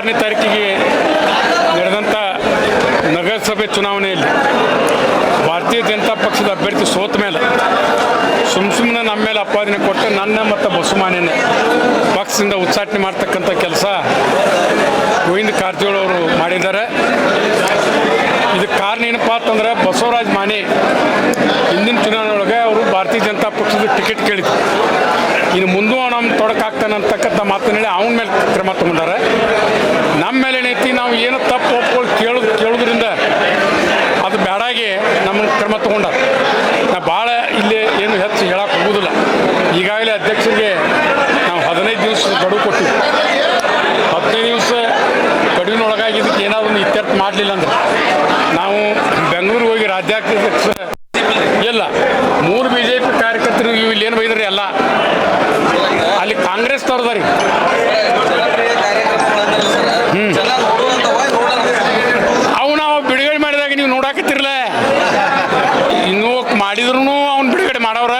ಇಪ್ಪತ್ತಾರನೇ ತಾರೀಕಿಗೆ ನಡೆದಂಥ ನಗರಸಭೆ ಚುನಾವಣೆಯಲ್ಲಿ ಭಾರತೀಯ ಜನತಾ ಪಕ್ಷದ ಅಭ್ಯರ್ಥಿ ಸೋತ ಮೇಲೆ ಸುಮ್ ಸುಮ್ಮನೆ ನಮ್ಮ ಮೇಲೆ ಅಪಾದನೆ ಕೊಟ್ಟು ನನ್ನ ಮತ್ತು ಬಸುಮಾನೇನೆ ಪಕ್ಷದಿಂದ ಉಚ್ಚಾಟನೆ ಮಾಡ್ತಕ್ಕಂಥ ಕೆಲಸ ಗೋವಿಂದ ಕಾರಜೋಳ ಅವರು ಮಾಡಿದ್ದಾರೆ. ಇದಕ್ಕೆ ಕಾರಣ ಏನಪ್ಪ ಅಂತಂದ್ರೆ ಟಿಕೆಟ್ ಕೇಳಿದ್ರು ಇನ್ನು ಮುಂದೂ ನಮ್ಮ ತೊಡಕಾಗ್ತಾನೆ ಅಂತಕ್ಕಂಥ ಮಾತನ್ನ ಹೇಳಿ ಅವನ ಮೇಲೆ ಕ್ರಮ ತಗೊಂಡಾರೆ. ನಮ್ಮ ಮೇಲೆ ಏನೈತಿ, ನಾವು ಏನು ತಪ್ಪು ಒಪ್ಕೊಂಡು ಕೇಳೋದು ಕೇಳೋದ್ರಿಂದ ಅದು ಬೇಡಾಗಿ ನಮ್ಮ ಕ್ರಮ ತಗೊಂಡಾರ ನಾ ಭಾಳ ಇಲ್ಲಿ ಏನು ಹೆಚ್ಚು ಹೇಳಕ್ಕೆ ಹೋಗೋದಿಲ್ಲ ಈಗಾಗಲೇ ಅಧ್ಯಕ್ಷರಿಗೆ ನಾವು ಹದಿನೈದು ದಿವಸ ಗಡುವು ಕೊಟ್ಟಿವಿ ಹದಿನೈದು ದಿವಸ ಗಡುವಿನೊಳಗಾಗಿ ಇದಕ್ಕೆ ಏನಾದ್ರು ಒಂದು ಇತ್ಯರ್ಥ ಮಾಡಲಿಲ್ಲ ಅಂದ್ರೆ ನಾವು ಬೆಂಗಳೂರಿಗೆ ಹೋಗಿ ರಾಜ್ಯಾಧ್ಯಕ್ಷ ಇಲ್ಲ ಮೂರು ಬಿ ಜೆ ಪಿ ಕಾರ್ಯಕರ್ತರು ಇವು ಇಲ್ಲಿ ಏನು ಬೈದ್ರಿ ಎಲ್ಲ ಅಲ್ಲಿ ಕಾಂಗ್ರೆಸ್ ತರದಾರಿ ಅವು ನಾವು ಬಿಡುಗಡೆ ಮಾಡಿದಾಗ ನೀವು ನೋಡಾಕತ್ತಿರಲ್ಲ ಇನ್ನೂ ಮಾಡಿದ್ರು ಅವ್ನು ಬಿಡುಗಡೆ ಮಾಡವ್ರ,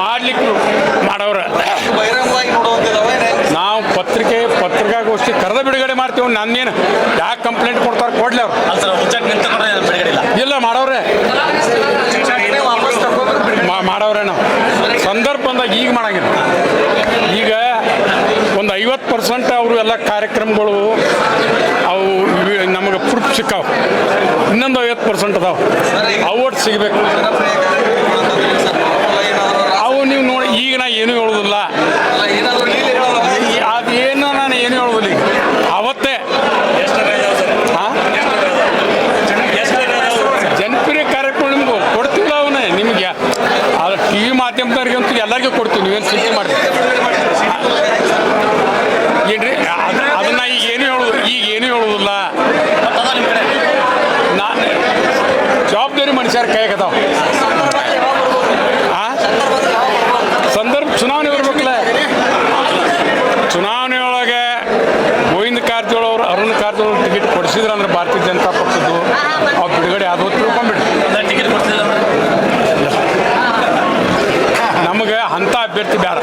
ಮಾಡ್ಲಿಕ್ಕೆ ಮಾಡವ್ರ. ನಾವು ಪತ್ರಿಕೆ, ಪತ್ರಿಕಾಗೋಷ್ಠಿ ಕರೆದ ಬಿಡುಗಡೆ ಮಾಡ್ತೀವಿ ನನ್ನೇನು ಯಾಕೆ ಕಂಪ್ಲೇಂಟ್ ಕೊಡ್ತಾರೆ ಕೊಡ್ಲಿ ಅವ್ರು ಅಲ್ಲ ಸರ್ ಉಚ್ಚಾಟನೆ ನಿಂತ್ಕೊಂಡ್ರೆ ಬಿಡುಗಡೆ ಇಲ್ಲ ಇಲ್ಲ ಮಾಡವ್ರೆ ವಾಪಸ್ ತಗೊಂಡ್ರೆ ಬಿಡುಗಡೆ ಮಾ- ಮಾಡವ್ರೆ ನಾವು. ಸಂದರ್ಭ ಬಂದಾಗ ಈಗ ಮಾಡಂಗಿಲ್ಲ. ಈಗ ಒಂದು ಐವತ್ತು ಪರ್ಸೆಂಟ್ ಅವರು ಎಲ್ಲ ಕಾರ್ಯಕ್ರಮಗಳು ಅವು ನಮಗೆ ಪ್ರೂಫ್ ಸಿಕ್ಕಾವ. ಇನ್ನೊಂದು ಐವತ್ತು ಪರ್ಸೆಂಟ್ ಅದಾವೆ. ಅವು ಸಿಗಬೇಕು ಜನಪ್ರಿಯ ಕಾರ್ಯಕ್ರಮಗಳು ಅಂತಂದ್ರೆ ಸರ್ ನಾರ್ಮಲ್ ಏನಾದ್ರು ಅವು ನೀವು ನೋಡಿ ಈಗ ನಾ ಏನು ಹೇಳೋದಿಲ್ಲ ಅಲ್ಲ ಏನಾದ್ರು ಲೀಲೆ ಹೇಳೋದು ಈ- ಅದೇನು ನಾನು ಏನು ಹೇಳೋದಿಲ್ಲ ಈಗ ಅವತ್ತೇ ಹಾಂ ಜನಪ್ರಿಯ ಕಾರ್ಯಕ್ರಮ ನಿಮ್ಗೆ ಕೊಡ್ತೀವಿ ಅವನೇ ನಿಮಗೆ ಅದು ಟಿ ವಿ ಮಾಧ್ಯಮದವ್ರಿಗಂತೂ ಎಲ್ಲರಿಗೂ ಕೊಡ್ತೀವಿ ನೀವೇನು ಚಿಂತೆ ಮಾಡಿ ಏನ್ರಿ? ಅದು ಅದನ್ನ ಈಗ ಏನು ಹೇಳೋದು? ಈಗ ಏನು ಹೇಳೋದಿಲ್ಲ? ನಾನು ಜವಾಬ್ದಾರಿ ಮನುಷ್ಯರ ಕೈಯಾಗದಾವ ಆ ಸಂದರ್ಭ ಚುನಾವಣೆ ಬರ್ಬೇಕಲ್ಲ ಚುನಾವಣೆ ಒಳಗೆ ಗೋವಿಂದ ಕಾರಜೋಳ ಅವರು ಅರುಣ್ ಕಾರಜೋಳ ಟಿಕೆಟ್ ಕೊಡಿಸಿದ್ರು ಅಂದ್ರೆ ಭಾರತೀಯ ಜನತಾ ಪಕ್ಷದ್ದು ಅವ್ರು ಬಿಡುಗಡೆ ಆದವು ತಿಳ್ಕೊಂಬಿಡ್ರಿ ಟಿಕೆಟ್ ಕೊಡ್ತಿಲ್ಲ ನಮಗೆ ಅಂಥ ಅಭ್ಯರ್ಥಿ ಬೇಡ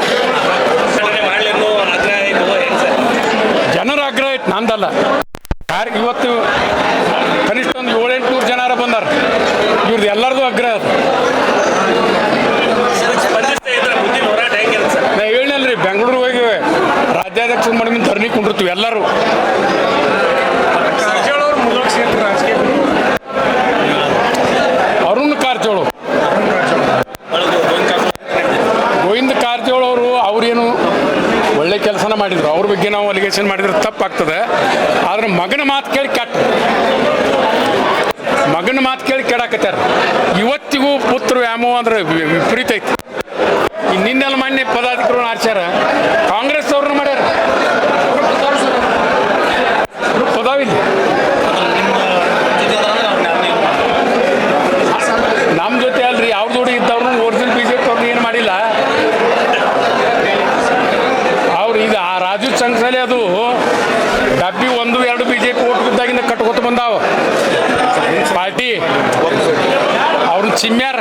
ಮಾಡಲಿ ಅನ್ನೋ ಆಗ್ರಹ ಆಯಿತು ಹೆಂಗೆ ಸರ್ ಜನರ ಆಗ್ರಹ ಐತೆ ನಂದಲ್ಲ ಯಾರು ಇವತ್ತು ಕನಿಷ್ಠ ಒಂದು ಏಳೆಂಟುನೂರು ಜನಾರ ಬಂದಾರ. ಇವ್ರದ್ದು ಎಲ್ಲರದು ಸರ್ ನಾ ಹೇಳಿನಲ್ರಿ ಬೆಂಗಳೂರು ಹೋಗಿ ರಾಜ್ಯಾಧ್ಯಕ್ಷ ಮುಂದೆ ಧರಣಿ ಕುಂಡಿರ್ತೀವಿ ಎಲ್ಲರೂ ಅರುಣ್ ಕಾರಜೋಳು ಗೋವಿಂದ ಕಾರಜೋಳ ಅವರು ಅವ್ರೇನು ಒಳ್ಳೆ ಕೆಲಸನ ಮಾಡಿದ್ರು ಅವ್ರ ಬಗ್ಗೆ ನಾವು ಅಲಿಗೇಷನ್ ಮಾಡಿದ್ರೆ ತಪ್ಪಾಗ್ತದೆ. ಆದ್ರೆ ಮಗನ ಮಾತು ಕೇಳಿ ಕೆಟ್ಟ. ಮಗನ ಮಾತು ಕೇಳಿ ಕೆಡಾಕತ್ಯಾರ. ಇವತ್ತಿಗೂ ಪುತ್ರ ವ್ಯಾಮೋಹ ಅಂದ್ರೆ ವಿಪರೀತ ಐತಿ. ನಿನ್ನೆಲ್ಲ ಮೊನ್ನೆ ಪದಾಧಿಕಾರಿಗಳು ಆರ್ಸ್ಯಾರ. ಕಾಂಗ್ರೆಸ್ ಅವ್ರನ್ನ ಮಾಡ್ಯಾರ. ಪದಾವಿಲ್ಲ ನಮ್ಮ ಜೊತೆ ಅಲ್ರಿ ಅವ್ರ ಜೋಡಿ ಇದ್ದವ್ರನ್ನ ಒರಿಜಿನಲ್ ಬಿ ಜೆ ಪಿ ಅವ್ರನ್ನ ಏನು ಮಾಡಿಲ್ಲ ಅವ್ರು ಈಗ ಆ ರಾಜು ಚಂಗ್ಸಲೆ ಅದು ಡಬ್ಬಿ ಒಂದು ಎರಡು ಬಿ ಜೆ ಪಿ ಓಟ್ ಬಿದ್ದಾಗಿಂದ ಕಟ್ಕೊತ ಬಂದಾವ ಪಾರ್ಟಿ ಅವ್ರನ್ನ ಚಿಮ್ಯಾರ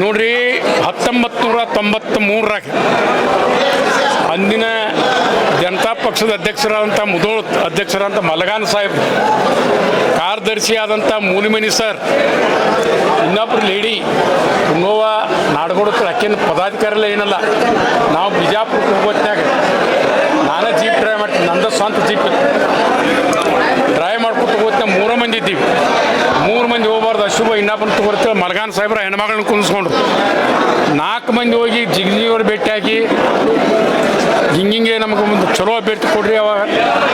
ನೋಡ್ರಿ ಹತ್ತೊಂಬತ್ತು ನೂರ ತೊಂಬತ್ತ ಮೂರರಾಗ ಅಂದಿನ ಜನತಾ ಪಕ್ಷದ ಅಧ್ಯಕ್ಷರಾದಂಥ ಮುದೋಳ್ ಅಧ್ಯಕ್ಷರಾದಂಥ ಮಲಗಾನ್ ಸಾಹೇಬ್ ಕಾರ್ಯದರ್ಶಿ ಆದಂಥ ಮೂಲಿಮನಿ ಸರ್ ಇನ್ನೊಬ್ಬರು ಲೇಡಿ ನೋವ ನಾಡಗೋಡತ್ರ ಅಕ್ಕಿನ ಪದಾಧಿಕಾರಿಲ್ಲ ಏನಲ್ಲ, ನಾವು ಬಿಜಾಪುರಕ್ಕೆ ಹೋಗೋತ್ನಾಗ ನಾನೇ ಜೀಪ್ ಡ್ರೈವ್ ಮಾಡ್ತೀನಿ, ನಂದು ಸ್ವಂತ ಜೀಪ್ ಡ್ರೈವ್ ಮಾಡ್ಕೊತ ಹೋಗ್ತಾ ಮೂರು ಮಂದಿ ಇದ್ದೀವಿ. ಮಂದಿ ಹೋಗ್ಬಾರ್ದು, ಅಶುಭ. ಇನ್ನೊಬ್ಬನ ತಗೋರ್ತೇವೆ ಮಲಗಾನ್ ಸಾಹೇಬ್ರ ಹೆಣ್ಮಗಳನ್ನ ಕುಂದಿಸ್ಕೊಂಡ್ರು. ನಾಲ್ಕು ಮಂದಿ ಹೋಗಿ ಜಿಗ್ಜಿಯವ್ರು ಭೇಟಿಯಾಗಿ ಹಿಂಗಿಂಗೆ ನಮಗೆ ಒಂದು ಚಲೋ ಅಭ್ಯರ್ಥಿ ಕೊಡ್ರಿ ಅವ.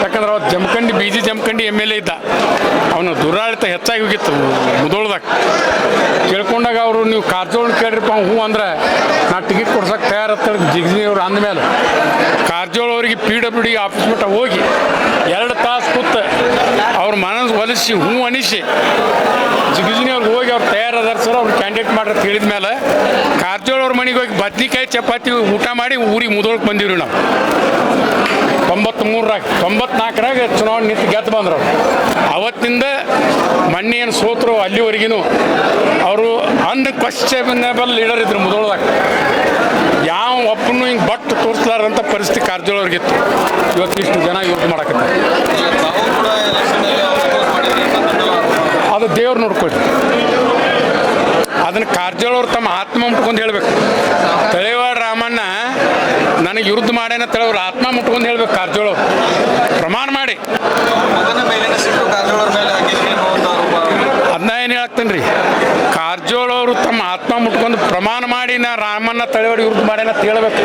ಯಾಕಂದ್ರೆ ಅವ Jamkhandi B G Jamkhandi M L A ಇದ್ದ. ಅವನ ದುರಾಡಳಿತ ಹೆಚ್ಚಾಗಿ ಹೋಗಿತ್ತು ಮುದೋಳ್ದಾಗ. ಕೇಳ್ಕೊಂಡಾಗ ಅವರು, ನೀವು ಕಾರಜೋಳ ಕೇಳ್ರಿಪ್ಪ, ಹ್ಞೂ ಅಂದ್ರೆ ನಾ ಟಿಕೆಟ್ ಕೊಡ್ಸಕ್ಕೆ ತಯಾರತ್ತ ಜಿಗ್ಜಿಯವ್ರು ಅಂದಮೇಲೆ. ಕಾರಜೋಳ ಅವರಿಗೆ ಪಿ ಡಬ್ಲ್ಯೂ ಡಿ ಆಫೀಸ್ ಮಟ್ಟ ಹೋಗಿ ಎರಡು ತಾಸು ಕೂತ ಅವ್ರ ಮನಸ್ಸು ಒಲಿಸಿ ಹ್ಞೂ ಅನಿಸಿ ಜಿಗಿಜಿನಿ ಅವ್ರಿಗೆ ಹೋಗಿ ಅವ್ರು ತಯಾರದಾರ ಸರ್ ಅವ್ರು ಕ್ಯಾಂಡಿಡೇಟ್ ಮಾಡ್ರಿ ತಿಳಿದ ಮೇಲೆ ಕಾರ್ಜೋಳ ಅವ್ರ ಮನೆಗೆ ಹೋಗಿ ಬದ್ನಿಕಾಯಿ ಚಪಾತಿ ಊಟ ಮಾಡಿ ಊರಿಗೆ ಮುದೋಳಕ್ಕೆ ಬಂದಿವ್ರಿ ನಾವು. ತೊಂಬತ್ಮೂರರಾಗ ತೊಂಬತ್ನಾಲ್ಕರಾಗ ಚುನಾವಣೆ ನಿಂತು ಗೆದ್ದು ಬಂದ್ರು ಅವತ್ತಿಂದ ಮಣ್ಣಿ ಏನು ಸೋತರು ಅಲ್ಲಿವರೆಗಿನೂ ಅವರು ಅನ್ಕ್ವಶ್ಚನಬಲ್ ಲೀಡರ್ ಇದ್ರು ಮುದೋಳದಾಗ. ಯಾವ ಒಬ್ಬನು ಹಿಂಗೆ ಬಟ್ಟು ತೋರಿಸ್ಲಾರಂಥ ಪರಿಸ್ಥಿತಿ ಕಾರಜೋಳವ್ರಿಗಿತ್ತು ಇವತ್ತು ಇಷ್ಟು ಜನ ಯೂಸ್ ಮಾಡಕತ್ತಾರೆ ತಾವು ಕೂಡ ಎಲೆಕ್ಷನಲ್ಲಿ ಅವ್ರು ಮಾಡಿದ್ರಿ ಅದು ದೇವ್ರು ನೋಡ್ಕೊಳ್ಳಿ ಅದನ್ನು ಕಾರಜೋಳವ್ರು ತಮ್ಮ ಆತ್ಮ ಮುಟ್ಕೊಂಡು ಹೇಳ್ಬೇಕು. ತಳೆವಾಡ ರಾಮಣ್ಣ ನನಗೆ ಯುದ್ಧ ಮಾಡೇನ ತಳೆವ್ರು ಆತ್ಮ ಮುಟ್ಕೊಂಡು ಹೇಳ್ಬೇಕು ಕಾರಜೋಳವ್ರು ಪ್ರಮಾಣ ಮಾಡಿ. ಅದನ್ನ ಏನು ಹೇಳ್ತೇನೆ ರೀ ಕಾರಜೋಳವರು ತಮ್ಮ ಆತ್ಮ ಮುಟ್ಕೊಂಡು ಪ್ರಮಾಣ ಮಾಡಿ ನಾ ರಾಮಣ್ಣ ತಳೆವಾಡಿ ವಿರುದ್ಧ ಮಾಡ್ಯಾನ ಅಂತ ಹೇಳ್ಬೇಕು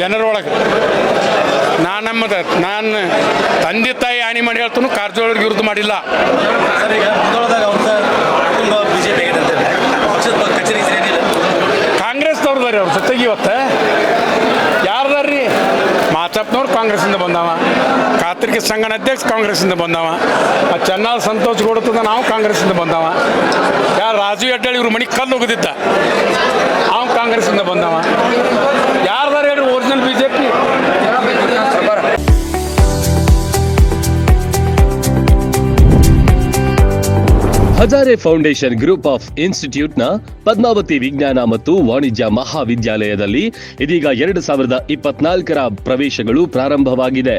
ಜನರೊಳಗೆ. ನಾನು ನಮ್ಮದು ನಾನು ತಂದೆ ತಾಯಿ ಹಾನಿ ಮಾಡಿ ಹೇಳ್ತಾನು ಕಾರಜೋಳವ್ರಿಗೆ ವಿರುದ್ಧ ಮಾಡಿಲ್ಲ. ಕಾಂಗ್ರೆಸ್ದವ್ರದ್ದು ರೀ ಅವ್ರ ಜೊತೆಗೆ ಇವತ್ತು. ಯಾರ್ದಾರ್ರಿ? ಮಾಚಪ್ಪನವ್ರು ಕಾಂಗ್ರೆಸ್ಸಿಂದ ಬಂದವ. ಕಾತ್ರಿಕೆ ಸಂಘನ ಅಧ್ಯಕ್ಷ ಕಾಂಗ್ರೆಸ್ಸಿಂದ ಬಂದವ. ಆ ಚೆನ್ನಾಗಿ ಸಂತೋಷ್ ಗೌಡತದ ನಾವು ಕಾಂಗ್ರೆಸ್ಸಿಂದ ಬಂದವ. ಯಾರು ರಾಜು ಹೆಡ್ಡಳ್ಳಿ ಇವ್ರ ಮನೆ ಕಲ್ಲು ಕಾಂಗ್ರೆಸ್ಸಿಂದ ಬಂದವ. ಯಾರ್ದಾರು ಹೇಳಿ original BJP Hazare foundation group of ಇನ್ಸ್ಟಿಟ್ಯೂಟ್ನ Padmavati ವಿಜ್ಞಾನ ಮತ್ತು ವಾಣಿಜ್ಯ ಮಹಾವಿದ್ಯಾಲಯದಲ್ಲಿ ಇದೀಗ ಎರಡು ಸಾವಿರದ ಇಪ್ಪತ್ನಾಲ್ಕರ ಪ್ರವೇಶಗಳು ಪ್ರಾರಂಭವಾಗಿದೆ.